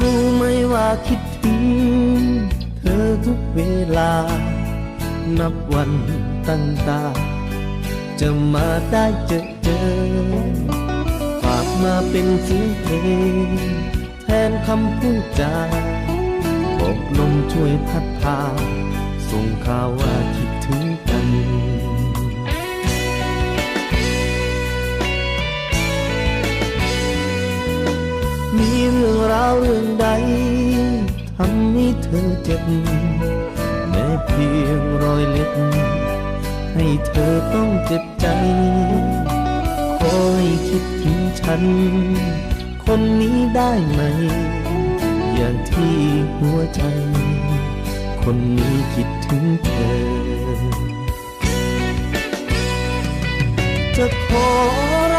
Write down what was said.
รู้ไหมว่าคิดถึงเธอทุกเวลา นับวันตั้งตา จะมาได้เจอเจอ ฝากมาเป็นเสียงเพลงแทนคำพูดจาบอกลมช่วยพัดพา ส่งข่าวว่า ธอเจ็บแม้เพียงรอยเล็บให้เธอต้องเจ็บใจขอให้คิดถึงฉัน คนนี้ได้ไหม อย่างที่หัวใจ คนนี้คิดถึงเธอ จะขอ